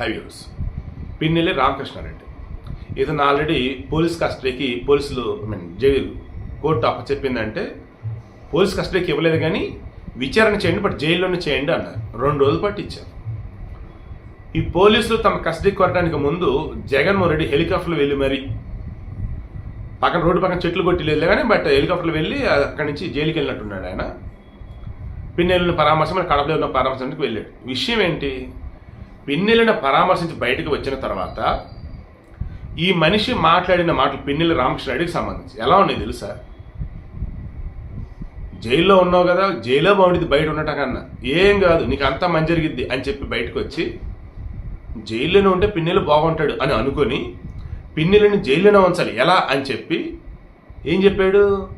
High views. Pinnelli Ramakrishna Reddy. ఇతను already police కస్టడీకి పోలీసులు ఐ మీన్ జైలు కోర్టు అప్పచెప్పిందంటే పోలీస్ కస్టడీకి ఇవ్వలేదు కానీ విచారణ చేయండి బట్ జైల్లోనే చేయండి అన్నారు. రెండు రోజులు పాటు ఇచ్చారు. ఈ పోలీసులు తమ కస్టడీకి కొట్టడానికి ముందు జగన్మోహన్ రెడ్డి హెలికాప్టర్లు వెళ్ళి మరి పక్కన రోడ్డు పక్కన చెట్లు కొట్టి లేదు కానీ బట్ హెలికాప్టర్లు వెళ్ళి అక్కడి నుంచి జైలుకి వెళ్ళినట్టున్నాడు ఆయన. పిన్నెలను పరామర్శం మన కడపలో ఉన్న పరామర్శానికి వెళ్ళాడు. విషయం ఏంటి? పిన్నెలను పరామర్శించి బయటకు వచ్చిన తర్వాత ఈ మనిషి మాట్లాడిన మాటలు పిన్నెల రామకృష్ణారెడ్డికి సంబంధించి. ఎలా ఉన్నాయి తెలుసా? జైల్లో ఉన్నావు కదా జైల్లో బాగుంటుంది బయట ఉండటం కన్నా. ఏం కాదు నీకు అంతా మంచి జరిగిద్ది అని చెప్పి బయటకు వచ్చి జైల్లోనే ఉంటే పిన్నెలు బాగుంటాడు అని అనుకొని పిన్నెలను జైల్లోనే ఉంచాలి. ఎలా అని చెప్పి ఏం చెప్పాడు?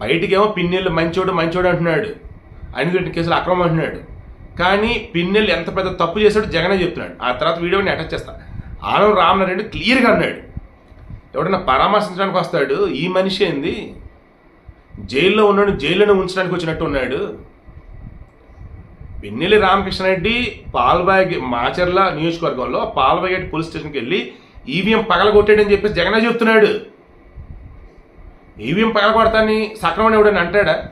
బయటికేమో పిన్నెలు మంచోడు మంచోడు అంటున్నాడు. అనిగట్టి కేసులు అక్రమం అంటున్నాడు. కానీ పిన్నెలు ఎంత పెద్ద తప్పు చేశాడు జగనే చెప్తున్నాడు. ఆ తర్వాత వీడియోని అటాచ్ చేస్తా. ఆనం రామనారాయణ క్లియర్గా అన్నాడు. ఎవడన్నా పరామర్శించడానికి వస్తాడు? ఈ మనిషి ఏంది? జైల్లో ఉన్నాడు జైల్లోనే ఉంచడానికి వచ్చినట్టు ఉన్నాడు. పిన్నెల్లి రామకృష్ణారెడ్డి పాల్బాగ్ మాచర్ల నియోజకవర్గంలో పాల్బాగేట్ పోలీస్ స్టేషన్కి వెళ్ళి ఈవీఎం పగలగొట్టాడని చెప్పేసి జగనే చెప్తున్నాడు. ఈవీఎం పగలగొడతాని సక్రమణ ఎవడని అంటాడా?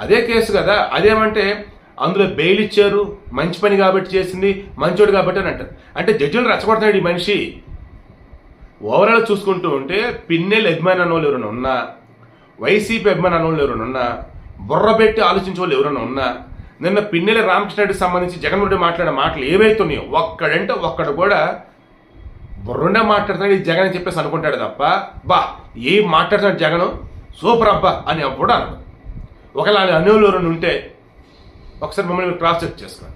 అదే కేసు కదా. అదేమంటే అందులో బెయిల్ ఇచ్చారు మంచి పని కాబట్టి చేసింది మంచోడు కాబట్టి అని అంటారు. అంటే జడ్జిని రచ్చగొడుతున్నాడు ఈ మనిషి. ఓవరాల్ చూసుకుంటూ ఉంటే పిన్నెల్ అభిమాన వాళ్ళు ఎవరైనా ఉన్నా వైసీపీ అభిమాన వాళ్ళు ఎవరైనా ఉన్నా బుర్ర పెట్టి ఆలోచించే వాళ్ళు ఎవరైనా ఉన్నా నిన్న పిన్నెల రామకృష్ణారెడ్డికి సంబంధించి జగన్మోహన్ రెడ్డి మాట్లాడిన మాటలు ఏవైతున్నాయో ఒక్కడంటే ఒక్కడు కూడా బుర్రుండే మాట్లాడుతున్నాడు ఈ జగన్ అని చెప్పేసి అనుకుంటాడు తప్ప బా ఏం మాట్లాడుతున్నాడు జగన్? సూపర్ అబ్బా అని అప్పుడు అనడు. ఒకవేళ అనేవులు ఎవరైనా ఉంటే ఒకసారి మమ్మల్ని క్రాస్ చెక్ చేసుకోండి.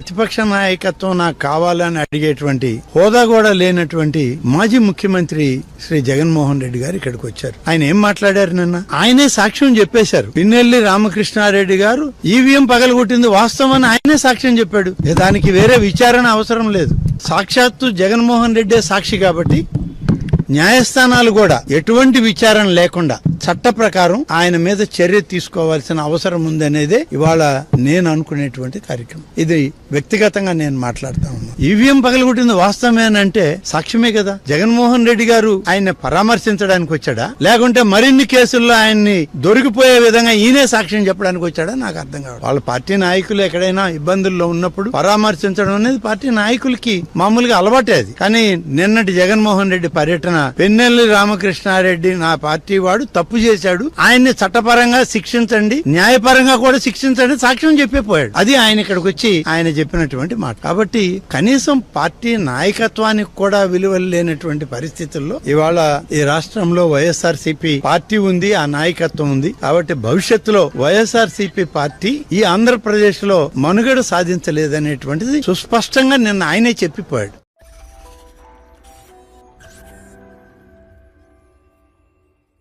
ప్రతిపక్ష నాయకత్వం నాకు కావాలని అడిగేటువంటి హోదా కూడా లేనటువంటి మాజీ ముఖ్యమంత్రి శ్రీ జగన్మోహన్ రెడ్డి గారు ఇక్కడికి వచ్చారు. ఆయన ఏం మాట్లాడారు నిన్న? ఆయనే సాక్ష్యం చెప్పేశారు. పిన్నెల్లి రామకృష్ణారెడ్డి గారు ఈవీఎం పగలగొట్టింది వాస్తవం అని ఆయనే సాక్ష్యం చెప్పాడు. దానికి వేరే విచారణ అవసరం లేదు. సాక్షాత్తు జగన్మోహన్ రెడ్డే సాక్షి కాబట్టి న్యాయస్థానాలు కూడా ఎటువంటి విచారణ లేకుండా చట్ట ప్రకారం ఆయన మీద చర్య తీసుకోవాల్సిన అవసరం ఉందనేదే ఇవాళ నేను అనుకునేటువంటి కార్యక్రమం. ఇది వ్యక్తిగతంగా నేను మాట్లాడుతా ఈవీఎం పగలగొట్టింది వాస్తవమేనంటే సాక్ష్యమే కదా. జగన్మోహన్ రెడ్డి గారు ఆయన పరామర్శించడానికి వచ్చాడా? లేకుంటే మరిన్ని కేసుల్లో ఆయన్ని దొరికిపోయే విధంగా ఈయనే సాక్ష్యం చెప్పడానికి వచ్చాడా? నాకు అర్థం కాదు వాళ్ళ పార్టీ నాయకులు ఎక్కడైనా ఇబ్బందుల్లో ఉన్నప్పుడు పరామర్శించడం అనేది పార్టీ నాయకులకి మామూలుగా అలవాటే అది. కానీ నిన్నటి జగన్మోహన్ రెడ్డి పర్యటన పెన్నెల్లి రామకృష్ణారెడ్డి నా పార్టీ వాడు తప్పు చేశాడు. ఆయన్ని చట్టపరంగా శిక్షించండి న్యాయపరంగా కూడా శిక్షించండి సాక్ష్యం చెప్పే పోయాడు అది ఆయన ఇక్కడికి వచ్చి ఆయన చెప్పినటువంటి మాట. కాబట్టి కనీసం పార్టీ నాయకత్వానికి కూడా విలువలు లేనటువంటి పరిస్థితుల్లో ఇవాళ ఈ రాష్ట్రంలో వైఎస్ఆర్ పార్టీ ఉంది ఆ నాయకత్వం ఉంది. కాబట్టి భవిష్యత్తులో వైఎస్ఆర్ పార్టీ ఈ ఆంధ్రప్రదేశ్లో మనుగడ సాధించలేదనేటువంటిది సుస్పష్టంగా నిన్న ఆయనే చెప్పిపోయాడు.